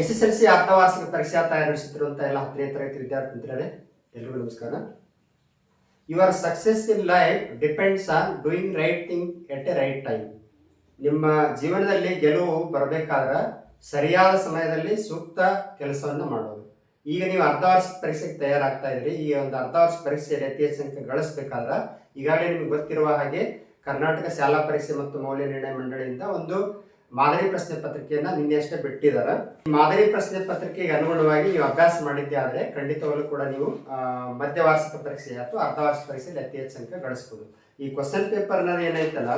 S S L C ಅರ್ಧವಾರ್ಷಿಕ ಪರೀಕ್ಷಾ ತಯಾರಿಸುತ್ತಿರುವಂತಹ ಎಲ್ಲ ಹತ್ತನೇ ತರಗತಿ ವಿದ್ಯಾರ್ಥಿ ಮಿತ್ರರೇ, ಎಲ್ರಿಗೂ ನಮಸ್ಕಾರ. Your success in life depends on doing right thing at a right time ನಿಮ್ಮ ಜೀವನದಲ್ಲಿ ಗೆಲುವು ಬರಬೇಕಾದ್ರೆ ಸರಿಯಾದ ಸಮಯದಲ್ಲಿ ಸೂಕ್ತ ಕೆಲಸವನ್ನು ಮಾಡೋದು. ಈಗ ನೀವು ಅರ್ಧ ಪರೀಕ್ಷೆಗೆ ತಯಾರಾಗ್ತಾ ಇದ್ರಿ, ಈ ಒಂದು ಅರ್ಧ ವರ್ಷ ಪರೀಕ್ಷೆಯಲ್ಲಿ ಅತಿ ಹೆಚ್ಚು ಗಳಿಸಬೇಕಾದ್ರೆ ಈಗಾಗಲೇ ನಿಮ್ಗೆ ಗೊತ್ತಿರುವ ಹಾಗೆ ಕರ್ನಾಟಕ ಶಾಲಾ ಪರೀಕ್ಷೆ ಮತ್ತು ಮೌಲ್ಯ ನಿರ್ಣಯ ಮಂಡಳಿಯಿಂದ ಒಂದು ಮಾದರಿ ಪ್ರಶ್ನೆ ಪತ್ರಿಕೆಯನ್ನ ನಿನ್ನೆ ಅಷ್ಟೇ ಬಿಟ್ಟಿದ್ದಾರೆ. ಮಾದರಿ ಪ್ರಶ್ನೆ ಪತ್ರಿಕೆಗೆ ಅನುಗುಣವಾಗಿ ನೀವು ಅಭ್ಯಾಸ ಮಾಡಿದ್ದೇ ಆದರೆ ಖಂಡಿತವಾಗ್ಲೂ ಕೂಡ ನೀವು ಮಧ್ಯ ವಾರ್ಷಿಕ ಪರೀಕ್ಷೆ ಅಥವಾ ಅರ್ಧ ವಾರ್ಷಿಕ ಪರೀಕ್ಷೆಯಲ್ಲಿ ಅತಿ ಹೆಚ್ಚು ಅಂಕ ಗಳಿಸ್ಬೋದು. ಈ ಕ್ವಶನ್ ಪೇಪರ್ ಅನ್ನೋದು ಏನೈತಲ್ಲ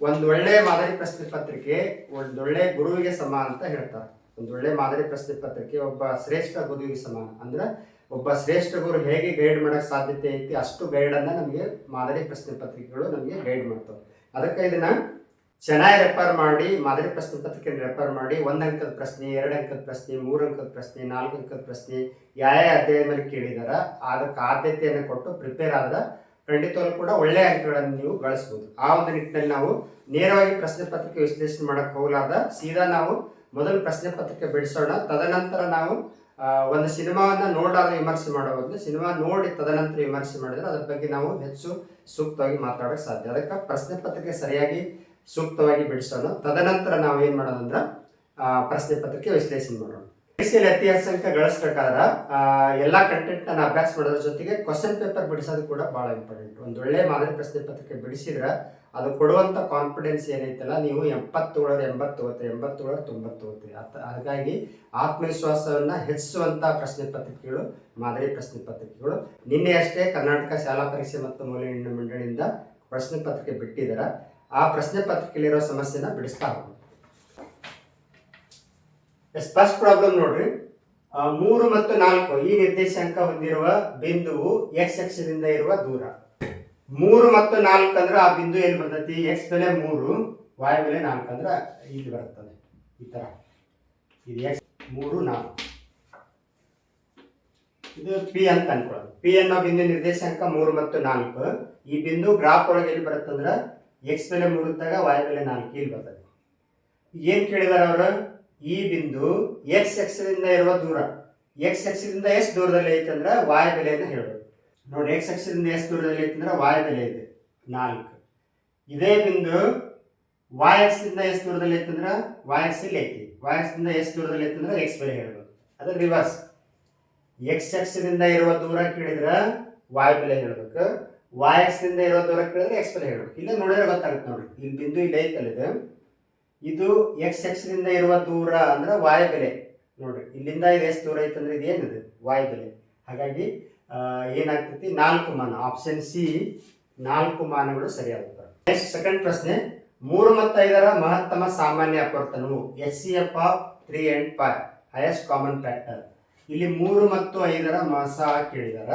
ಒಂದು ಒಳ್ಳೆ ಮಾದರಿ ಪ್ರಶ್ನೆ ಪತ್ರಿಕೆ ಒಂದೊಳ್ಳೆ ಗುರುವಿಗೆ ಸಮ ಅಂತ ಹೇಳ್ತಾರೆ. ಒಂದು ಒಳ್ಳೆ ಮಾದರಿ ಪ್ರಶ್ನೆ ಪತ್ರಿಕೆ ಒಬ್ಬ ಶ್ರೇಷ್ಠ ಗುರುವಿಗೆ ಸಮ. ಅಂದ್ರೆ ಒಬ್ಬ ಶ್ರೇಷ್ಠ ಗುರು ಹೇಗೆ ಗೈಡ್ ಮಾಡೋಕೆ ಸಾಧ್ಯತೆ ಐತಿ ಅಷ್ಟು ಗೈಡನ್ನು ನಮಗೆ ಮಾದರಿ ಪ್ರಶ್ನೆ ಪತ್ರಿಕೆಗಳು ನಮಗೆ ಗೈಡ್ ಮಾಡ್ತವೆ. ಅದಕ್ಕೆ ಇದನ್ನ ಚೆನ್ನಾಗಿ ರೆಫರ್ ಮಾಡಿ, ಮಾದರಿ ಪ್ರಶ್ನೆ ಪತ್ರಿಕೆ ರೆಫರ್ ಮಾಡಿ, ಒಂದು ಅಂಕದ ಪ್ರಶ್ನೆ, ಎರಡು ಅಂಕದ ಪ್ರಶ್ನೆ, ಮೂರು ಅಂಕದ ಪ್ರಶ್ನೆ, ನಾಲ್ಕು ಅಂಕದ ಪ್ರಶ್ನೆ, ಯಾವ ಯಾವ ಅಧ್ಯಾಯ ಮೇಲೆ ಕೇಳಿದಾರ, ಅದಕ್ಕೆ ಆದ್ಯತೆಯನ್ನು ಕೊಟ್ಟು ಪ್ರಿಪೇರ್ ಆದ್ರೆ ಖಂಡಿತವಾಗ್ಲೂ ಕೂಡ ಒಳ್ಳೆ ಅಂಕಗಳನ್ನು ನೀವು ಗಳಿಸ್ಬೋದು. ಆ ಒಂದು ನಿಟ್ಟಿನಲ್ಲಿ ನಾವು ನೇರವಾಗಿ ಪ್ರಶ್ನೆ ಪತ್ರಿಕೆ ವಿಶ್ಲೇಷಣೆ ಮಾಡಕ್ ಹೋಗಲಾದ ಸೀದಾ ನಾವು ಮೊದಲು ಪ್ರಶ್ನೆ ಪತ್ರಿಕೆ ಬಿಡಿಸೋಣ, ತದನಂತರ ನಾವು ಒಂದು ಸಿನಿಮಾವನ್ನು ನೋಡಾದ ವಿಮರ್ಶೆ ಮಾಡೋ ಬದಲು, ಸಿನಿಮಾ ನೋಡಿ ತದನಂತರ ವಿಮರ್ಶೆ ಮಾಡಿದ್ರೆ ಅದ್ರ ಬಗ್ಗೆ ನಾವು ಹೆಚ್ಚು ಸೂಕ್ತವಾಗಿ ಮಾತಾಡೋಕೆ ಸಾಧ್ಯ. ಅದಕ್ಕೆ ಪ್ರಶ್ನೆ ಪತ್ರಿಕೆ ಸರಿಯಾಗಿ ಸೂಕ್ತವಾಗಿ ಬಿಡಿಸೋಣ ತದನಂತರ ನಾವು ಏನು ಮಾಡೋದಂದ್ರ ಪ್ರಶ್ನೆ ಪತ್ರಿಕೆ ವಿಶ್ಲೇಷಣೆ ಮಾಡೋಣ ಪರೀಕ್ಷೆಯಲ್ಲಿ ಅತಿ ಹೆಚ್ಚು ಗಳಿಸ್ಬೇಕಾದ್ರ ಎಲ್ಲಾ ಕಂಟೆಂಟ್ ಅನ್ನ ಅಭ್ಯಾಸ ಮಾಡೋದ್ರ ಜೊತೆಗೆ ಕ್ವಶನ್ ಪೇಪರ್ ಬಿಡಿಸೋದು ಕೂಡ ಬಹಳ ಇಂಪಾರ್ಟೆಂಟ್ ಒಂದು ಒಳ್ಳೆ ಮಾದರಿ ಪ್ರಶ್ನೆ ಪತ್ರಿಕೆ ಬಿಡಿಸಿದ್ರೆ ಅದು ಕೊಡುವಂತ ಕಾನ್ಫಿಡೆನ್ಸ್ ಏನೈತಲ್ಲ, ನೀವು ಎಪ್ಪತ್ತು ಒಳಗೆ ಎಂಬತ್ತು ತಗೋತೀರಿ ಎಂಬತ್ತು ಒಳಗೆ ತೊಂಬತ್ತು ತಗೋತೀರಿ ಅತ ಹಾಗಾಗಿ ಆತ್ಮವಿಶ್ವಾಸವನ್ನು ಹೆಚ್ಚಿಸುವಂತ ಪ್ರಶ್ನೆ ಪತ್ರಿಕೆಗಳು, ಮಾದರಿ ಪ್ರಶ್ನೆ ಪತ್ರಿಕೆಗಳು. ನಿನ್ನೆ ಅಷ್ಟೇ ಕರ್ನಾಟಕ ಶಾಲಾ ಪರೀಕ್ಷೆ ಮತ್ತು ಮೌಲ್ಯ ಮಂಡಳಿಯಿಂದ ಪ್ರಶ್ನೆ ಪತ್ರಿಕೆ ಬಿಟ್ಟಿದ್ದಾರೆ ಆ ಪ್ರಶ್ನೆ ಪತ್ರಿಕೆಯಲ್ಲಿರೋ ಸಮಸ್ಯೆನ ಬಿಡಿಸ್ತಾ ಹೋಗುತ್ತೆ ಫಸ್ಟ್ ಪ್ರಾಬ್ಲಮ್ ನೋಡ್ರಿ. ಮೂರು ಮತ್ತು ನಾಲ್ಕು ಈ ನಿರ್ದೇಶಾಂಕ ಹೊಂದಿರುವ ಬಿಂದುವು ಎಕ್ಸ್ ಅಕ್ಷದಿಂದ ಇರುವ ದೂರ. ಮೂರು ಮತ್ತು ನಾಲ್ಕು ಅಂದ್ರೆ ಆ ಬಿಂದು ಏನು ಬರ್ತೈತಿ? ಎಕ್ಸ್ ಬೆಲೆ ಮೂರು ವಾಯ್ ಬೆಲೆ ನಾಲ್ಕು ಅಂದ್ರೆ ಇದು ಬರ್ತದೆ ಈ ತರ. ಇದು ಎಕ್ಸ್ ಮೂರು, ನಾಲ್ಕು. ಇದು ಪಿ ಅಂತ ಅನ್ಕೊಳ್ಳೋದು. ಪಿ ಅನ್ನೋ ಬಿಂದು ನಿರ್ದೇಶಾಂಕ ಮೂರು ಮತ್ತು ನಾಲ್ಕು. ಈ ಬಿಂದು ಗ್ರಾಫ್ ಒಳಗೆ ಎಲ್ಲಿ ಬರುತ್ತಂದ್ರ ಎಕ್ಸ್ ಮೇಲೆ ಮುಗಿದಾಗ ವಾಯ್ ಬೆಲೆ ನಾಲ್ಕು ಇಲ್ಲಿ ಬರ್ತದೆ. ಏನ್ ಕೇಳಿದಾರೆ ಅವರು? ಈ ಬಿಂದು ಎಕ್ಸ್ ಎಕ್ಸ್ದಿಂದ ಇರುವ ದೂರ. ಎಕ್ಸ್ ಎಕ್ಸ್ದಿಂದ ಎಷ್ಟು ದೂರದಲ್ಲಿ ಐತೆ ಅಂದ್ರೆ ವಾಯ್ ಬೆಲೆಯನ್ನು ಹೇಳೋದು ನೋಡಿ ಎಕ್ಸ್ ಎಕ್ಸ್ದಿಂದ ಎಷ್ಟು ದೂರದಲ್ಲಿ ಐತಂದ್ರೆ ವಾಯ್ ಬೆಲೆ ಇದೆ. ನಾಲ್ಕು. ಇದೇ ಬಿಂದು ವಾಯ್ ಎಕ್ಸ್ದಿಂದ ಎಷ್ಟು ದೂರದಲ್ಲಿ ಐತಂದ್ರೆ ವಾಯ್ ಎಕ್ಸ್ ಇಲ್ಲಿ ಐತಿ. ವಾಯ್ ಎಕ್ಸ್ದಿಂದ ಎಷ್ಟು ದೂರದಲ್ಲಿ ಐತಂದ್ರೆ ಎಕ್ಸ್ ಬೆಲೆ ಹೇಳ್ಬೋದು. ಅದು ರಿವರ್ಸ್ ಎಕ್ಸ್ ಎಕ್ಸ್ದಿಂದ ಇರುವ ದೂರ ಕೇಳಿದ್ರೆ ವಾಯ್ ಬೆಲೆ ಹೇಳ್ಬೇಕು. ವಾಯ್ ಅಕ್ಷದಿಂದ ಇರೋ ದೂರ ಕೇಳಿದ್ರೆ ಎಕ್ಸ್ ಬೆಲೆ ಹೇಳು ಇಲ್ಲೇ ನೋಡಿದ್ರೆ ಗೊತ್ತಾಗುತ್ತೆ ನೋಡಿ. ಇಲ್ಲಿ ಬಿಂದು ಇಲ್ಲಿ ಐತಲ್ಲ ಇದು. ಇದು ಎಕ್ಸ್ ಎಕ್ಸ್ನಿಂದ ಇರುವ ದೂರ ಅಂದ್ರೆ ವಾಯು ಬೆಲೆ. ನೋಡ್ರಿ, ಇಲ್ಲಿಂದ ಇದು ಎಷ್ಟು ದೂರ ಐತಂದ್ರೆ ಇದು ಏನಿದೆ? ವಾಯು ಬೆಲೆ. ಹಾಗಾಗಿ ಏನಾಗ್ತೈತಿ? ನಾಲ್ಕು ಮಾನ. ಆಪ್ಷನ್ ಸಿ ನಾಲ್ಕು ಮಾನಗಳು ಸರಿಯಾಗುತ್ತವೆ ನೆಕ್ಸ್ಟ್ ಸೆಕೆಂಡ್ ಪ್ರಶ್ನೆ. ಮೂರು ಮತ್ತು ಐದರ ಮಹತ್ತಮ ಸಾಮಾನ್ಯ ಅಪವರ್ತನವು S C F of three and five highest common factor ಇಲ್ಲಿ ಮೂರು ಮತ್ತು ಐದರ ಮಸ ಕೇಳಿದಾರ.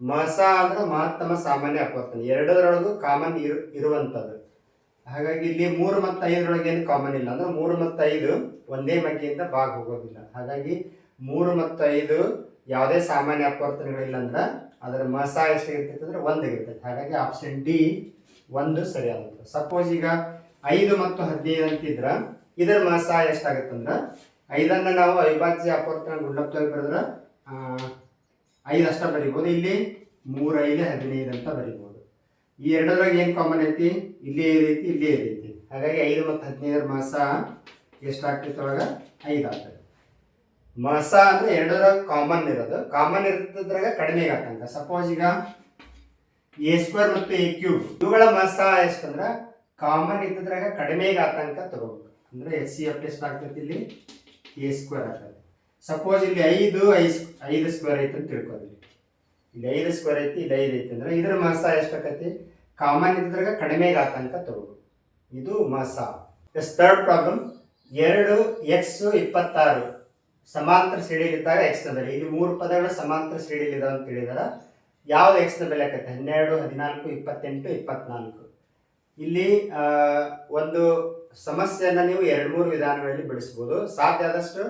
ಮಸ ಅಂದ್ರೆ ಮಹತ್ತಮ ಸಾಮಾನ್ಯ ಅಪವರ್ತನ. ಎರಡರೊಳಗೂ ಕಾಮನ್ ಇರು ಇರುವಂಥದ್ದು ಹಾಗಾಗಿ ಇಲ್ಲಿ ಮೂರು ಮತ್ತು ಐದರೊಳಗೆ ಏನು ಕಾಮನ್ ಇಲ್ಲ ಅಂದ್ರೆ ಮೂರು ಮತ್ತು ಐದು ಒಂದೇ ಮಗ್ಗಿಯಿಂದ ಭಾಗ ಹೋಗೋದಿಲ್ಲ. ಹಾಗಾಗಿ ಮೂರು ಮತ್ತು ಐದು ಯಾವುದೇ ಸಾಮಾನ್ಯ ಅಪವರ್ತನಗಳಿಲ್ಲ ಅಂದ್ರೆ ಅದರ ಮಸ ಎಷ್ಟಾಗಿರ್ತೈತೆ ಅಂದ್ರೆ ಒಂದಾಗಿರ್ತೈತೆ ಹಾಗಾಗಿ ಆಪ್ಷನ್ ಡಿ ಒಂದು ಸರಿಯಾಗುತ್ತೆ ಸಪೋಸ್ ಈಗ ಐದು ಮತ್ತು ಹದಿನೈದು ಅಂತಿದ್ರೆ ಇದರ ಮಸ ಎಷ್ಟಾಗುತ್ತಂದ್ರ ಐದನ್ನು ನಾವು ಅವಿಭಾಜ್ಯ ಅಪವರ್ತನ ಗುಂಡಪ್ತಾಗಿ ಬರೆದ್ರೆ ಐದು ಅಷ್ಟ ಬರಿಬೋದು, ಇಲ್ಲಿ ಮೂರು ಐದು ಹದಿನೈದು ಅಂತ ಬರಿಬೋದು. ಈ ಎರಡರಾಗ ಏನು ಕಾಮನ್ ಐತಿ? ಇಲ್ಲಿ ಐದೈತಿ ಇಲ್ಲಿ ಐದೈತಿ ಹಾಗಾಗಿ ಐದು ಮತ್ತು ಹದಿನೈದರ ಮಾಸ ಎಷ್ಟಾಗ್ತೈತೆ ಒಳಗೆ? ಐದು ಆಗ್ತದೆ ಮಾಸ ಅಂದ್ರೆ ಎರಡರಾಗ ಕಾಮನ್ ಇರೋದು. ಕಾಮನ್ ಇರ್ತದ್ರಾಗ ಕಡಿಮೆ ಆಗ್ತಂಗ ಸಪೋಸ್ ಈಗ ಎ ಸ್ಕ್ವೇರ್ ಮತ್ತು ಎ ಕ್ಯೂಬ್ ಇವುಗಳ ಮಾಸ ಎಷ್ಟಂದ್ರೆ ಕಾಮನ್ ಇದ್ದದ್ರಾಗ ಕಡಿಮೆ ಆತಂಕ ತಗೋಬೇಕು. ಅಂದ್ರೆ ಎಸ್ ಸಿ ಎಫ್ ಎಷ್ಟಾಗ್ತೈತಿ ಇಲ್ಲಿ? ಎ ಸ್ಕ್ವೇರ್ ಆಗ್ತದೆ ಸಪೋಸ್ ಇಲ್ಲಿ ಐದು ಐಸ್ ಐದು ಸ್ಕ್ವೇರ್ ಐತೆ ಅಂತ ತಿಳ್ಕೊಳ್ಳಿ ಇಲ್ಲಿ ಐದು ಸ್ಕ್ವೇರ್ ಐತಿ, ಇಲ್ಲಿ ಐದು ಐತಿ ಅಂದ್ರೆ ಇದ್ರ ಮಾಸ ಎಷ್ಟಾಕತಿ ಕಾಮನ್ ಇದ್ರಾಗ ಕಡಿಮೆ ಆತಂಕ ತಗೋ ಇದು ಮಾಸ ಎಸ್ ಥರ್ಡ್ ಪ್ರಾಬ್ಲಮ್ ಎರಡು ಎಕ್ಸ್ ಇಪ್ಪತ್ತಾರು ಸಮಾಂತರ ಸಿಡಿಲಿದ್ದಾಗ ಎಕ್ಸ್ನ ಬೆಲೆ. ಇಲ್ಲಿ ಮೂರು ಪದಗಳು ಸಮಾಂತರ ಸಿಡಿಲಿದ ಅಂತ ಹೇಳಿದಾರ. ಯಾವ ಎಕ್ಸ್ನ ಬೆಲೆ ಆಕತ್ತೆ? ಹನ್ನೆರಡು, ಹದಿನಾಲ್ಕು, ಇಪ್ಪತ್ತೆಂಟು, ಇಪ್ಪತ್ನಾಲ್ಕು. ಇಲ್ಲಿ ಒಂದು ಸಮಸ್ಯೆಯನ್ನು ನೀವು ಎರಡು, ಮೂರು ವಿಧಾನಗಳಲ್ಲಿ ಬಿಡಿಸ್ಬೋದು. ಸಾಧ್ಯ ಆದಷ್ಟು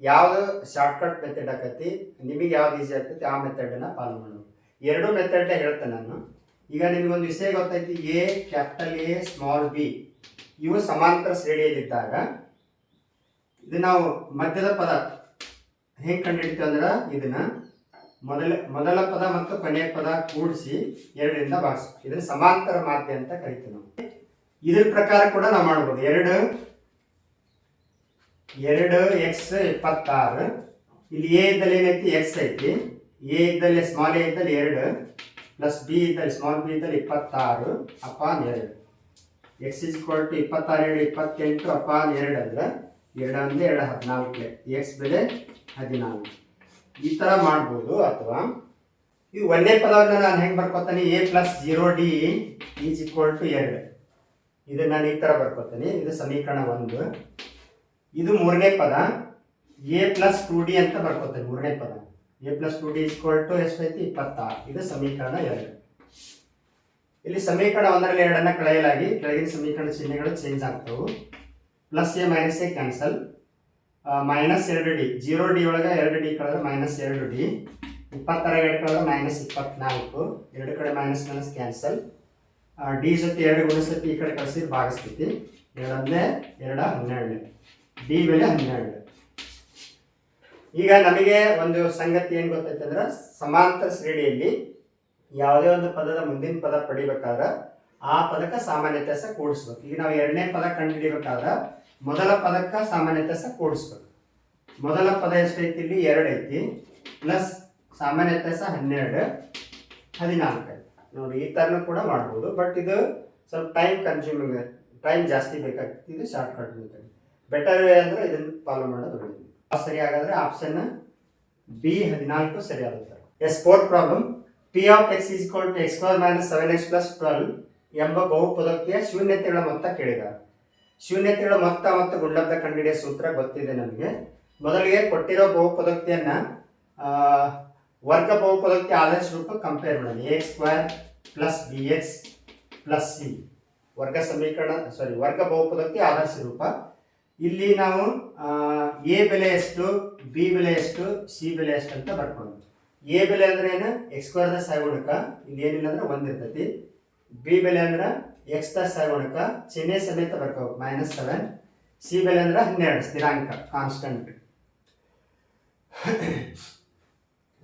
ಯಾವ್ದು ಶಾರ್ಟ್ಕಟ್ ಮೆಥಡ್ ಆಕತಿ? ನಿಮಗೆ ಯಾವ್ದು ಈಸಿ ಆಗ್ತೈತಿ? ಆ ಮೆಥಡನ್ನ ಫಾಲೋ ಮಾಡೋದು. ಎರಡು ಮೆಥಡ್ ಹೇಳ್ತೇನೆ ನಾನು. ಈಗ ನಿಮಗೊಂದು ವಿಷಯ ಗೊತ್ತೈತಿ. A capital A small B ಇವು ಸಮಾಂತರ ಶ್ರೇಣಿಯಲ್ಲಿದ್ದಾಗ ಇದು ನಾವು ಮಧ್ಯದ ಪದ ಹೆಂಗೆ ಕಂಡುಹಿಡಿತೀವಿ ಅಂದ್ರೆ ಇದನ್ನ ಮೊದಲ ಮೊದಲ ಪದ ಮತ್ತು ಕೊನೆಯ ಪದ ಕೂಡಿಸಿ ಎರಡರಿಂದ ಭಾಗಿಸ್. ಇದನ್ನ ಸಮಾಂತರ ಮಾತೆ ಅಂತ ಕರಿತೀವಿ ನಾವು. ಇದ್ರ ಪ್ರಕಾರ ಕೂಡ ನಾವು ಮಾಡ್ಬೋದು. ಎರಡು ಎರಡು ಎಕ್ಸ್ ಇಪ್ಪತ್ತಾರು. ಇಲ್ಲಿ ಎ ಇದ್ದಲ್ಲಿ ಏನೈತಿ? ಎಕ್ಸ್ ಐತಿ. ಎ ಇದ್ದಲ್ಲಿ ಸ್ಮಾಲ್ ಎ ಇದ್ದಲ್ಲಿ ಎರಡು. ಪ್ಲಸ್ ಬಿ ಇದ್ದಲ್ಲಿ ಸ್ಮಾಲ್ ಬಿ ಇದ್ದಲ್ಲಿ ಇಪ್ಪತ್ತಾರು. ಅಪಾನ್ ಎರಡು. ಎಕ್ಸ್ ಇಸ್ ಇಕ್ವಲ್ ಟು ಇಪ್ಪತ್ತಾರು ಎರಡು, ಇಪ್ಪತ್ತೆಂಟು, ಅಪಾನ್ ಎರಡು ಅಂದ್ರೆ ಎರಡು ಅಂದ್ರೆ ಎರಡು ಹದಿನಾಲ್ಕು ಎಕ್ಸ್ ಬೆಲೆ ಹದಿನಾಲ್ಕು. ಈ ಥರ ಮಾಡ್ಬೋದು ಅಥವಾ ಈ ಒಂದೇ ಪದವನ್ನು ನಾನು ಹೆಂಗೆ ಬರ್ಕೋತೀನಿ? A plus zero D is equal to ಎರಡು. ಇದು ನಾನು ಈ ಥರ ಬರ್ಕೋತೀನಿ. ಇದು ಸಮೀಕರಣ ಒಂದು. ಇದು ಮೂರನೇ ಪದ. ಎ ಪ್ಲಸ್ ಟು ಡಿ ಅಂತ ಬರ್ಕೋತೇವೆ ಮೂರನೇ ಪದ. A plus two D is equal to ಎಷ್ಟೈತಿ ಇಪ್ಪತ್ತಾರು. ಇದು ಸಮೀಕರಣ ಎರಡು. ಇಲ್ಲಿ ಸಮೀಕರಣ ಒಂದರಲ್ಲಿ ಎರಡನ್ನ ಕಳೆಯಲಾಗಿ, ಕೆಳಗಿನ ಸಮೀಕರಣ ಚಿಹ್ನೆಗಳು change ಆಗ್ತವು. Plus A minus A cancel minus ಎರಡು ಡಿ ಜೀರೋ ಡಿ ಒಳಗೆ ಎರಡು ಡಿ ಕಳೆದ್ರೆ ಮೈನಸ್ ಎರಡು ಡಿ ಇಪ್ಪತ್ತರ ಎರಡು ಕಳೆದ್ರೆ ಮೈನಸ್ ಇಪ್ಪತ್ನಾಲ್ಕು. ಎರಡು ಕಡೆ ಮೈನಸ್ ಮೈನಸ್ ಕ್ಯಾನ್ಸಲ್ ಡಿ ಜೊತೆ ಎರಡು ಗುಣಿಸತಿ ಈ ಕಡೆ ಕಳಿಸಿ ಭಾಗಿಸ್ತೈತಿ ಎರಡನೇ, ಎರಡ ಹನ್ನೆರಡು ಡಿ ಬೆಲೆ ಹನ್ನೆರಡು. ಈಗ ನಮಗೆ ಒಂದು ಸಂಗತಿ ಏನು ಗೊತ್ತೈತೆ ಅಂದ್ರೆ ಸಮಾಂತರ ಶ್ರೇಣಿಯಲ್ಲಿ ಯಾವುದೇ ಒಂದು ಪದದ ಮುಂದಿನ ಪದ ಪಡಿಬೇಕಾದ್ರೆ ಆ ಪದಕ್ಕೆ ಸಾಮಾನ್ಯತೆ ಸಹ ಕೂಡಿಸ್ಬೇಕು. ಈಗ ನಾವು ಎರಡನೇ ಪದ ಕಂಡುಹಿಡಿಬೇಕಾದ್ರೆ ಮೊದಲ ಪದಕ್ಕೆ ಸಾಮಾನ್ಯತೆ ಸಹ ಕೂಡಿಸ್ಬೇಕು. ಮೊದಲ ಪದ ಎಷ್ಟೈತಿ ಇಲ್ಲಿ? ಎರಡು ಐತಿ. ಪ್ಲಸ್ ಸಾಮಾನ್ಯತೆ ಸಹ ಹನ್ನೆರಡು, ಹದಿನಾಲ್ಕು ಐತಿ. ನೋಡಿ, ಈ ಥರನೂ ಕೂಡ ಮಾಡ್ಬೋದು. ಬಟ್ ಇದು ಸ್ವಲ್ಪ ಟೈಮ್ ಕನ್ಸ್ಯೂಮಿಂಗ್ ಟೈಮ್ ಜಾಸ್ತಿ ಬೇಕಾಗ್ತದೆ. ಇದು ಶಾರ್ಟ್ಕಟ್ ಬೇಕಾಗ್ತದೆ ಬೆಟರ್ ವೇ ಅಂದರೆ ಇದನ್ನು ಫಾಲೋ ಮಾಡೋದು ಒಳ್ಳೆಯದು ಸರಿ ಹಾಗಾದ್ರೆ ಆಪ್ಷನ್ ಬಿ ಹದಿನಾಲ್ಕು ಸರಿ ಆಗುತ್ತೆ. Yes fourth problem P of X is equal to X square minus seven X plus twelve ಎಂಬ ಬಹುಪದೋಕ್ತಿಯ ಶೂನ್ಯತೆಗಳ ಮೊತ್ತ ಕೇಳಿದ. ಶೂನ್ಯತೆಗಳ ಮೊತ್ತ ಮತ್ತು ಗುಂಡಬ್ದ ಕಂಡಿಡಿಯ ಸೂತ್ರ ಗೊತ್ತಿದೆ ನಮಗೆ. ಮೊದಲಿಗೆ ಕೊಟ್ಟಿರೋ ಬಹುಪದೋಕ್ತಿಯನ್ನ ವರ್ಗ ಬಹುಪದೋಕ್ತಿ ಆದರ್ಶ ರೂಪ ಕಂಪೇರ್ ಮಾಡಿ X square plus B X plus C ವರ್ಗ ಸಮೀಕರಣ ಸಾರಿ ವರ್ಗ ಬಹುಪದೋಕ್ತಿ ಆದರ್ಶ ರೂಪ ಇಲ್ಲಿ ನಾವು ಎ ಬೆಲೆ ಎಷ್ಟು ಬಿ ಬೆಲೆ ಎಷ್ಟು ಸಿ ಬೆಲೆ ಎಷ್ಟು ಅಂತ ಬರ್ಕೊಂಡು ಎ ಬೆಲೆ ಅಂದ್ರೆ ಏನು? ಎಕ್ಸ್ ಸ್ಕ್ವೇರ್ದ ಸಾಗುಣಕ ಇಲ್ಲಿ ಏನಿಲ್ಲ ಅಂದ್ರೆ ಒಂದು ಇರ್ತೈತಿ. ಬಿ ಬೆಲೆ ಅಂದ್ರೆ ಎಕ್ಸ್ ದ ಸಾಗುಣಕ ಚಿಹ್ನೆ ಸಮೇತ ಬರ್ಕೋ ಮೈನಸ್ ಸೆವೆನ್ ಸಿ ಬೆಲೆ ಅಂದ್ರೆ ಹನ್ನೆರಡು, ಸ್ಥಿರಾಂಕ ಕಾನ್ಸ್ಟಂಟ್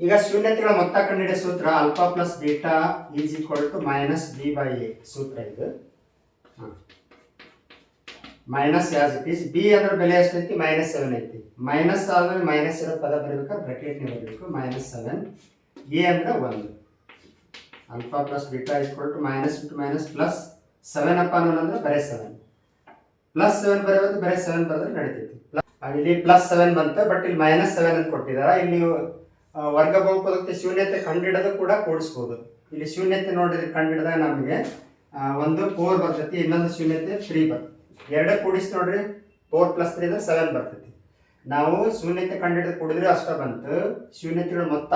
ಈಗ ಶೂನ್ಯತೆಗಳ ಮೊತ್ತ ಕಂಡಿಡಿಯ ಸೂತ್ರ alpha plus beta is equal to minus b by a ಸೂತ್ರ ಇದು. Minus as it is B ಅದರ ಬೆಲೆ ಎಷ್ಟೈತಿ ಮೈನಸ್ ಸೆವೆನ್ ಐತಿ. ಮೈನಸ್ ಆದ್ಮೇಲೆ ಮೈನಸ್ ಇರೋ ಪದ ಬರಬೇಕಾದ್ರೆ ಬ್ರಾಕೆಟ್ ಬರಬೇಕು ಮೈನಸ್ ಸೆವೆನ್ ಎ ಅಂದ್ರೆ ಒಂದು. Alpha plus beta ಇಸ್ಕೊಟ್ಟು minus into minus plus seven ಅಪ್ಪ ಅನ್ನೋದಂದ್ರೆ ಬರೀ ಸೆವೆನ್ ಪ್ಲಸ್ ಸೆವೆನ್ ಬರೋದು ಬರೀ ಸೆವೆನ್ ಬರೆದ್ರೆ ನಡೀತೈತಿ. ಇಲ್ಲಿ ಪ್ಲಸ್ ಸೆವೆನ್ ಬಂತು ಬಟ್ ಇಲ್ಲಿ ಮೈನಸ್ ಸೆವೆನ್ ಅಂತ ಕೊಟ್ಟಿದ್ದಾರೆ ಇಲ್ಲಿ ವರ್ಗ ಬಹುಪದಕ್ಕೆ ಶೂನ್ಯತೆ ಕಂಡಿಡೋದು ಕೂಡ ಕೂಡಿಸ್ಬೋದು. ಇಲ್ಲಿ ಶೂನ್ಯತೆ ನೋಡಿದ್ರೆ ಕಂಡಿಡಿದಾಗ ನಮಗೆ ಒಂದು ಫೋರ್ ಬರ್ತೈತಿ, ಇನ್ನೊಂದು ಶೂನ್ಯತೆ ತ್ರೀ ಬರ್ತೈತಿ. ಎರಡು ಕೂಡಿಸಿ ನೋಡ್ರಿ ಫೋರ್ ಪ್ಲಸ್ ತ್ರೀ ಸೆವೆನ್ ಬರ್ತೈತಿ. ನಾವು ಶೂನ್ಯತೆ ಕಂಡಿಡಿದು ಕೂಡಿದ್ರೆ ಅಷ್ಟೇ ಬಂತು. ಶೂನ್ಯತೆಗಳ ಮೊತ್ತ.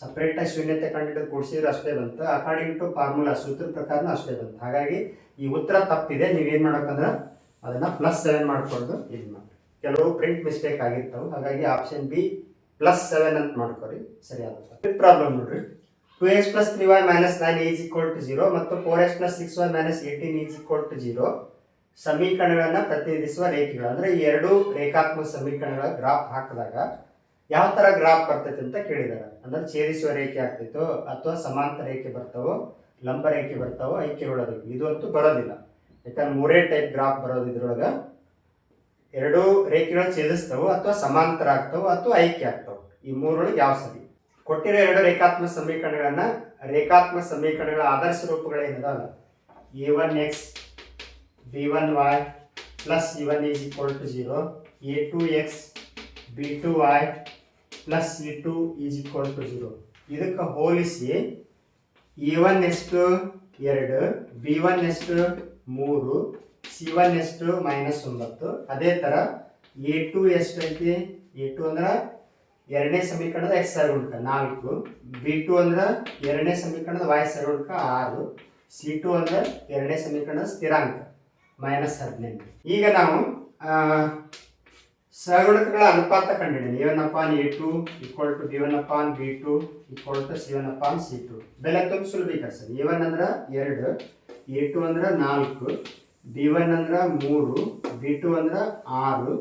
ಸಪ್ರೇಟಾಗಿ ಶೂನ್ಯತೆ ಕಂಡಿಡಿದು ಕೂಡಿಸಿದ್ರೆ ಅಷ್ಟೇ ಬಂತು. ಅಕಾರ್ಡಿಂಗ್ ಟು ಫಾರ್ಮುಲಾ ಸೂತ್ರ ಪ್ರಕಾರನೂ ಅಷ್ಟೇ ಬಂತು. ಹಾಗಾಗಿ ಈ ಉತ್ತರ ತಪ್ಪಿದೆ. ನೀವೇನು ಮಾಡೋಕ್ಕಂದ್ರೆ ಅದನ್ನ ಪ್ಲಸ್ ಸೆವೆನ್ ಮಾಡ್ಕೊಂಡು ಇದು ಮಾಡಿ. ಕೆಲವು ಪ್ರಿಂಟ್ ಮಿಸ್ಟೇಕ್ ಆಗಿರ್ತವೆ. ಹಾಗಾಗಿ ಆಪ್ಷನ್ ಬಿ ಪ್ಲಸ್ ಸೆವೆನ್ ಅಂತ ಮಾಡ್ಕೊರಿ. ಸರಿ ಆಗುತ್ತೆ ಪ್ರಾಬ್ಲಮ್ ನೋಡ್ರಿ. Two X plus three Y minus nine is equal to zero ಮತ್ತು four X plus six Y minus eighteen is equal to zero ಸಮೀಕರಣಗಳನ್ನ ಪ್ರತಿನಿಧಿಸುವ ರೇಖೆಗಳು. ಅಂದರೆ ಈ ಎರಡು ರೇಖಾತ್ಮಕ ಸಮೀಕರಣಗಳ ಗ್ರಾಫ್ ಹಾಕಿದಾಗ ಯಾವ ಥರ ಗ್ರಾಫ್ ಬರ್ತೈತೆ ಅಂತ ಕೇಳಿದಾರೆ ಅಂದ್ರೆ ಛೇದಿಸುವ ರೇಖೆ ಆಗ್ತಿತ್ತು, ಅಥವಾ ಸಮಾಂತರ ರೇಖೆ ಬರ್ತಾವೋ, ಲಂಬ ರೇಖೆ ಬರ್ತಾವೋ ಒಳಬೇಕು ಇದು ಅಂತೂ ಬರೋದಿಲ್ಲ. ಯಾಕಂದ್ರೆ ಮೂರೇ ಟೈಪ್ ಗ್ರಾಫ್ ಬರೋದು ಇದ್ರೊಳಗ. ಎರಡು ರೇಖೆಗಳು ಛೇದಿಸ್ತಾವೋ, ಅಥವಾ ಸಮಾಂತರ ಆಗ್ತಾವೋ, ಅಥವಾ ಐಕ್ಯ ಆಗ್ತಾವ. ಈ ಮೂರೊಳಗೆ ಯಾವ ಸರಿ? ಕೊಟ್ಟಿರೋ ಎರಡು ರೇಖಾತ್ಮಕ ಸಮೀಕರಣಗಳನ್ನು ರೇಖಾತ್ಮಕ ಸಮೀಕರಣಗಳ ಆದರ್ಶ ರೂಪಗಳೇನಿದಾವಲ್ಲ A one X B one Y plus E one is equal to zero A two X B two Y plus C two is equal to zero ಇದಕ್ಕೆ ಹೋಲಿಸಿ ಎ ಒನ್ ಎಷ್ಟು ಎರಡು ಬಿ ಒನ್ ಎಷ್ಟು ಮೂರು ಸಿ ಒನ್ ಎಷ್ಟು minus ಒಂಬತ್ತು. ಅದೇ ಥರ ಎ ಟು ಎಷ್ಟು ಐತಿ? ಎ ಟು ಅಂದ್ರೆ ಎರಡನೇ ಸಮೀಕರಣದ ಎಕ್ಸ್ ಸರಗುಣಕ ನಾಲ್ಕು ಬಿ ಟು ಅಂದ್ರೆ ಎರಡನೇ ಸಮೀಕರಣದ ವೈ ಸರಗುಣಕ ಆರು ಸಿ ಟು ಅಂದ್ರೆ ಎರಡನೇ ಸಮೀಕರಣದ ಸ್ಥಿರಾಂಕ. ಮೈನಸ್ ಹದಿನೆಂಟು. ಈಗ ನಾವು ಆ, ಸಹಗುಣಕಗಳ ಅನುಪಾತ ಕಂಡಿದ್ದೀನಿ A upon A two equal to B upon B two equal to C upon C two ಬೆಲೆ ತುಂಬ ಸರ್. ಎ ಒನ್ ಅಂದ್ರೆ ಎರಡು ಎ ಟು ಅಂದ್ರೆ ನಾಲ್ಕು ಬಿ ಒನ್ ಅಂದ್ರೆ ಮೂರು ಬಿ ಟು ಅಂದ್ರೆ ಆರು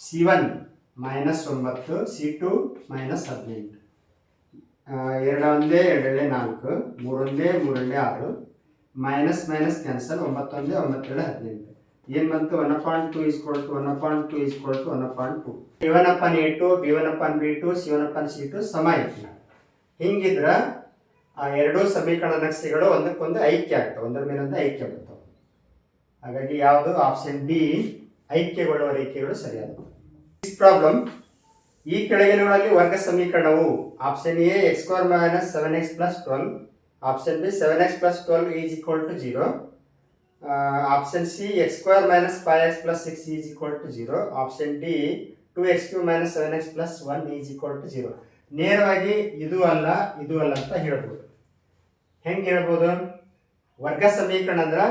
ಸಿ ಒನ್ ಮೈನಸ್ ಒಂಬತ್ತು ಸಿ ಟು ಮೈನಸ್ ಹದಿನೆಂಟು. ಎರಡು ಒಂದೇ ಎರಡೇ ನಾಲ್ಕು ಮೂರೊಂದೇ ಮೂರೊಂದೇ ಆರು. ಮೈನಸ್ ಮೈನಸ್ ಕ್ಯಾನ್ಸಲ್ ಒಂಬತ್ತೊಂದೇ ಒಂಬತ್ತೆರಡು ಹದಿನೆಂಟು. ಏನು ಬಂತು? ಒನ್ ಪಾಯಿಂಟ್ ಟು ಇಸ್ ಕೊಡ್ತು ಒನ್ ಪಾಯಿಂಟ್ ಟು ಇಸ್ ಕೊಡ್ತು one point two B one upon A two B one upon B two C one upon C two ಸಮ ಐತಿ ಹಿಂಗಿದ್ರ ಆ ಎರಡೂ ಸಮೀಕರಣ ನಕ್ಷೆಗಳು ಒಂದಕ್ಕೊಂದು ಐಕ್ಯ ಆಗ್ತವೆ. ಒಂದರ ಮೇಲೊಂದು ಐಕ್ಯ ಬರ್ತವೆ. ಹಾಗಾಗಿ ಯಾವುದು? ಆಪ್ಷನ್ ಬಿ ಐಕ್ಯಗೊಳ್ಳುವ ರೇಖೆಗಳು ಸರಿಯಾದವು ಪ್ರಾಬ್ಲಮ್ ಈ ಕೆಳಗಿನಗಳಲ್ಲಿ ವರ್ಗ ಸಮೀಕರಣವು option A X square minus seven X plus twelve option B seven X plus twelve is equal to zero option C X square minus five X plus six is equal to zero option D two X cube minus seven X plus one is equal to zero ನೇರವಾಗಿ ಇದು ಅಲ್ಲ ಇದು ಅಲ್ಲ ಅಂತ ಹೇಳ್ಬೋದು. ಹೆಂಗೆ ಹೇಳ್ಬೋದು? ವರ್ಗ ಸಮೀಕರಣ ಅಂದ್ರೆ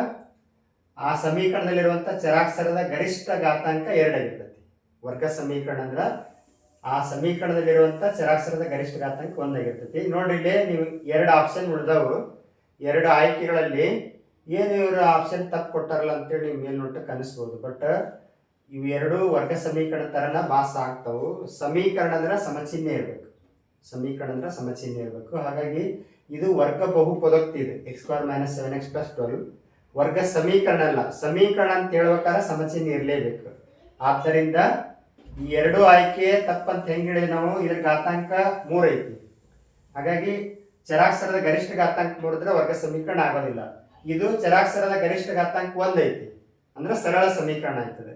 ಆ ಸಮೀಕರಣದಲ್ಲಿರುವಂಥ ಚರಾಕ್ಷರದ ಗರಿಷ್ಠ ಘಾತಾಂಕ ಎರಡಾಗಿರ್ತೈತಿ. ವರ್ಗ ಸಮೀಕರಣ ಅಂದ್ರೆ ಆ ಸಮೀಕರಣದಲ್ಲಿರುವಂಥ ಚರಾಕ್ಷರದ ಗರಿಷ್ಠ ಘಾತಾಂಕ ಒಂದಾಗಿರ್ತೈತಿ ನೋಡ್ರಿ, ಇಲ್ಲಿ ನೀವು ಎರಡು ಆಪ್ಷನ್ ಉಳಿದವು. ಎರಡು ಆಯ್ಕೆಗಳಲ್ಲಿ ಏನು ಇವರು ಆಪ್ಷನ್ ತಪ್ಪು ಕೊಟ್ಟಾರಲ್ಲ ಅಂತೇಳಿ ನೀವು ಮೇಲ್ನೋಟಕ್ಕೆ ಅನಿಸ್ಬೋದು ಬಟ್ ಇವು ವರ್ಗ ಸಮೀಕರಣ ಥರನ ಭಾಸ ಆಗ್ತಾವು. ಸಮೀಕರಣ ಅಂದ್ರೆ ಸಮಚಿಹ್ನೆ ಇರಬೇಕು. ಸಮೀಕರಣ ಅಂದ್ರೆ ಸಮಚಿಹ್ನೆ ಇರಬೇಕು. ಹಾಗಾಗಿ ಇದು ವರ್ಗ ಬಹುಪದೋಕ್ತಿ ಇದೆ. X square minus seven X plus twelve ವರ್ಗ ಸಮೀಕರಣ ಅಲ್ಲ. ಸಮೀಕರಣ ಅಂತ ಹೇಳ್ಬೇಕಾದ್ರೆ ಸಮಚಿಹ್ನೆ ಇರಲೇಬೇಕು. ಆದ್ದರಿಂದ ಈ ಎರಡು ಆಯ್ಕೆ ತಪ್ಪಂತ ಹೆಂಗೆ ನಾವು? ಇದರ ಘಾತಾಂಕ ಮೂರು ಐತಿ. ಹಾಗಾಗಿ ಚರಾಕ್ಷರದ ಗರಿಷ್ಠ ಘಾತಾಂಕ ನೋಡಿದ್ರೆ ವರ್ಗ ಸಮೀಕರಣ ಆಗೋದಿಲ್ಲ. ಇದು ಚರಾಕ್ಷರದ ಗರಿಷ್ಠ ಘಾತಾಂಕ ಒಂದು ಐತಿ. ಅಂದ್ರೆ ಸರಳ ಸಮೀಕರಣ ಆಯ್ತದೆ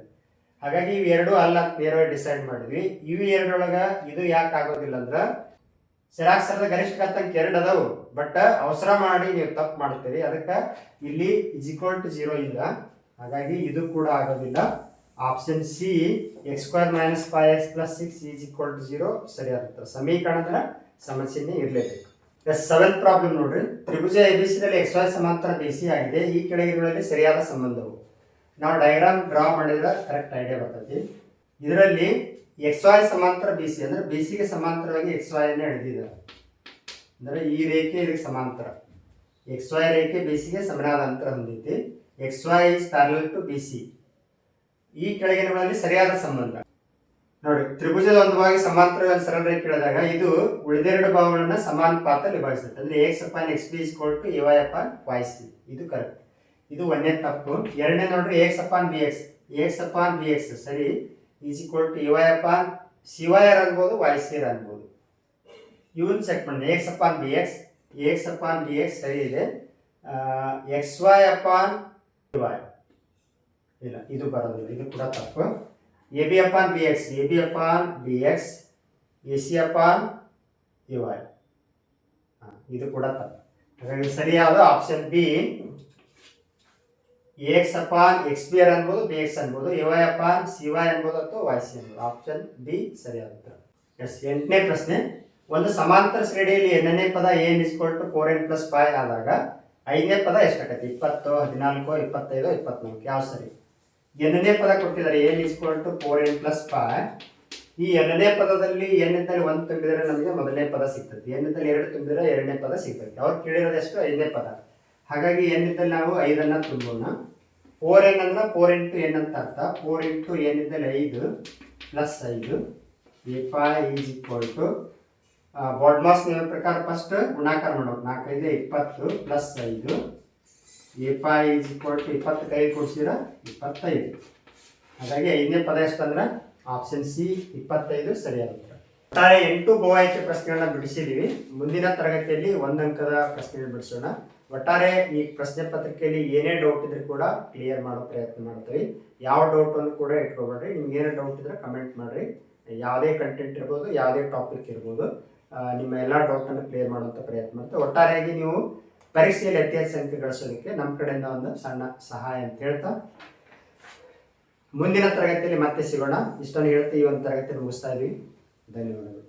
ಹಾಗಾಗಿ ಇವು ಎರಡು ಅಲ್ಲ ನೇರವಾಗಿ ಡಿಸೈಡ್ ಮಾಡಿದ್ವಿ. ಇವು ಎರಡರೊಳಗ ಇದು ಯಾಕೆ ಆಗೋದಿಲ್ಲ ಅಂದ್ರೆ ಚರಾಕ್ಷರದ ಗರಿಷ್ಠ ಘಾತಾಂಕ ಎರಡು ಅದಾವು. ಬಟ್ ಅವಸರ ಮಾಡಿ ನೀವು ತಪ್ಪು ಮಾಡ್ತೀರಿ. ಅದಕ್ಕೆ ಇಲ್ಲಿ ಈಕ್ವಲ್ ಟು ಜೀರೋ ಇಲ್ಲ. ಹಾಗಾಗಿ ಇದು ಕೂಡ ಆಗೋದಿಲ್ಲ. Option C X square minus five X plus six is equal to zero ಸರಿಯಾಗುತ್ತೆ ಸಮೀಕರಣದ ಸಮಸ್ಯೆನೇ ಇರಲೇಬೇಕು. ಎಸ್ ಸೆವೆಂತ್ ಪ್ರಾಬ್ಲಮ್ ನೋಡ್ರಿ. ತ್ರಿಭುಜ ಎಬಿಸಿದಲ್ಲಿ ಎಕ್ಸ್ ವೈ ಸಮಾಂತರ ಬಿ ಸಿ ಆಗಿದೆ. ಈ ಕೆಳಗಿರುವಲ್ಲಿ ಸರಿಯಾದ ಸಂಬಂಧವು. ನಾವು ಡಯಾಗ್ರಾಮ್ ಡ್ರಾ ಮಾಡಿದ್ರೆ ಕರೆಕ್ಟ್ ಐಡಿಯಾ ಬರ್ತೈತಿ. ಇದರಲ್ಲಿ ಎಕ್ಸ್ ವೈ ಸಮಾಂತರ ಬಿ ಸಿ ಅಂದ್ರೆ ಬಿ ಸಿಗೆ ಸಮಾಂತರವಾಗಿ ಎಕ್ಸ್ ವೈ ಅನ್ನು ಹಿಡಿದಿದ್ದಾರೆ ಅಂದ್ರೆ ಈ ರೇಖೆ ಇದಕ್ಕೆ ಸಮಾಂತರ. ಎಕ್ಸ್ ವೈ ರೇಖೆ ಬಿ ಸಿಗೆ ಸಮನಾದ ಅಂತರ ಹೊಂದೈತಿ. X Y is parallel to B C ಈ ಕೆಳಗಿನಗಳಲ್ಲಿ ಸರಿಯಾದ ಸಂಬಂಧ. ನೋಡಿ, ತ್ರಿಭುಜದ ಒಂದು ಸಮಾಂತರ ಸರಳ ರೇಖೆ ಹೇಳಿದಾಗ ಇದು ಉಳಿದೆರಡು ಭಾವಗಳನ್ನ ಸಮಾನ ಪಾತ್ರ ನಿಭಾಯಿಸುತ್ತೆ. ಅಂದ್ರೆ X upon X B is equal to A Y upon Y C ಇದು ಕರೆಕ್ಟ್ ಇದು ಒಂದನೇ ತಪ್ಪು. ಎರಡನೇ ನೋಡ್ರಿ X upon B X X upon B X ಸರಿ? Is equal to A Y upon C Y or ಅನ್ಬೋದು ವೈ ಸಿ ಆರ್ ಅನ್ಬೋದು. ಇವನ್ ಚೆಕ್ ಮಾಡಿ X upon B X X upon B X ಸರಿ ಇದೆ. ಎಕ್ಸ್ ವೈ ಅಪಾನ್ ವೈ ಇಲ್ಲ, ಇದು ಬರೋದಿಲ್ಲ. ಇದು ಕೂಡ ತಪ್ಪು. A B upon B X A B upon B X A C upon U Y ಇದು ಕೂಡ ತಪ್ಪು. ಹಾಗಾಗಿ ಸರಿಯಾದ option B X upon X B or ಅನ್ಬೋದು ಬಿ ಎಕ್ಸ್ ಅನ್ಬೋದು A Y upon C Y ಅನ್ಬೋದು ಅಥವಾ ವೈ ಸಿ ಅನ್ಬೋದು. ಆಪ್ಷನ್ ಬಿ ಸರಿಯಾದ ಉತ್ತರ ಎಸ್ ಎಂಟನೇ ಪ್ರಶ್ನೆ. ಒಂದು ಸಮಾಂತರ ಶ್ರೇಣಿಯಲ್ಲಿ ಎರಡನೇ ಪದ a n to four n plus five ಆದಾಗ ಐದನೇ ಪದ ಎಷ್ಟಾಗತ್ತೆ? ಇಪ್ಪತ್ತು, ಹದಿನಾಲ್ಕು, ಇಪ್ಪತ್ತೈದು, ಇಪ್ಪತ್ನಾಲ್ಕು? ಯಾವ ಸರಿ? ಎನ್ನನೇ ಪದ ಕೊಟ್ಟಿದ್ದಾರೆ a n is equal to four n plus five ಈ ಎರಡನೇ ಪದದಲ್ಲಿ ಎಣ್ಣೆದಲ್ಲಿ ಒಂದು ತುಂಬಿದರೆ ನಮಗೆ ಮೊದಲನೇ ಪದ ಸಿಗ್ತದೆ. ಎಣ್ಣೆದಲ್ಲಿ ಎರಡು ತುಂಬಿದರೆ ಎರಡನೇ ಪದ ಸಿಗ್ತದೆ. ಅವ್ರು ಕೇಳಿರೋದೆಷ್ಟು ಐದನೇ ಪದ. ಹಾಗಾಗಿ ಎಣ್ಣಿದ್ದಲ್ಲಿ ನಾವು ಐದನ್ನು ತುಂಬೋಣ. ಫೋರ್ ಎನ್ ಅಂದ್ರೆ ಫೋರ್ ಇಂಟು ಎನ್ ಅಂತ ಅರ್ಥ. ಫೋರ್ ಇಂಟು ಎನ್ ಇದ್ದಲ್ಲಿ ಐದು ಪ್ಲಸ್ ಐದು. A five is equal to BODMAS ಪ್ರಕಾರ ಫಸ್ಟ್ ಗುಣಾಕಾರ ಮಾಡೋದು ನಾಲ್ಕೈದು, ಇಪ್ಪತ್ತು ಪ್ಲಸ್ ಐದು. ಎ ಪಾ ಈಸ್ ಈಕ್ವಲ್ ಟು ಕೈ ಕೊಡಿಸಿದ್ರೆ ಇಪ್ಪತ್ತೈದು. ಹಾಗಾಗಿ ಐದನೇ ಪದ ಎಷ್ಟಂದ್ರೆ? ಆಪ್ಷನ್ ಸಿ ಇಪ್ಪತ್ತೈದು ಸರಿಯಾಗುತ್ತೆ. ಒಟ್ಟಾರೆ ಎಂಟು ಬಹುಆಯ್ಕೆ ಪ್ರಶ್ನೆಗಳನ್ನ ಬಿಡಿಸಿದೀವಿ. ಮುಂದಿನ ತರಗತಿಯಲ್ಲಿ ಒಂದು ಅಂಕದ ಪ್ರಶ್ನೆ ಬಿಡಿಸೋಣ. ಒಟ್ಟಾರೆ ಈ ಪ್ರಶ್ನೆ ಪತ್ರಿಕೆಯಲ್ಲಿ ಏನೇ ಡೌಟ್ ಇದ್ರೂ ಕೂಡ ಕ್ಲಿಯರ್ ಮಾಡೋ ಪ್ರಯತ್ನ ಮಾಡ್ತೀವಿ. ಯಾವ ಡೌಟ್ ಅನ್ನು ಕೂಡ ಇಟ್ಕೊಬೇಡ್ರಿ. ನಿಮ್ಗೆ ಏನೇ ಡೌಟ್ ಇದ್ರೆ ಕಮೆಂಟ್ ಮಾಡಿರಿ. ಯಾವುದೇ ಕಂಟೆಂಟ್ ಇರ್ಬೋದು, ಯಾವುದೇ ಟಾಪಿಕ್ ಇರ್ಬೋದು ನಿಮ್ಮ ಎಲ್ಲ ಡೌಟನ್ನು ಕ್ಲಿಯರ್ ಮಾಡುವಂಥ ಪ್ರಯತ್ನ ಮಾಡ್ತೀವಿ. ಒಟ್ಟಾರೆಯಾಗಿ ನೀವು ಪರೀಕ್ಷೆಯಲ್ಲಿ ಅತಿ ಅಂಕ ಗಳಿಸೋದಕ್ಕೆ ನಮ್ಮ ಕಡೆಯಿಂದ ಒಂದು ಸಣ್ಣ ಸಹಾಯ ಅಂತ ಹೇಳ್ತಾ, ಮುಂದಿನ ತರಗತಿಯಲ್ಲಿ ಮತ್ತೆ ಸಿಗೋಣ. ಇಷ್ಟನ್ನು ಹೇಳ್ತಾ ಈ ಒಂದು ತರಗತಿ ಮುಗಿಸ್ತಾ ಇದೀವಿ. ಧನ್ಯವಾದಗಳು.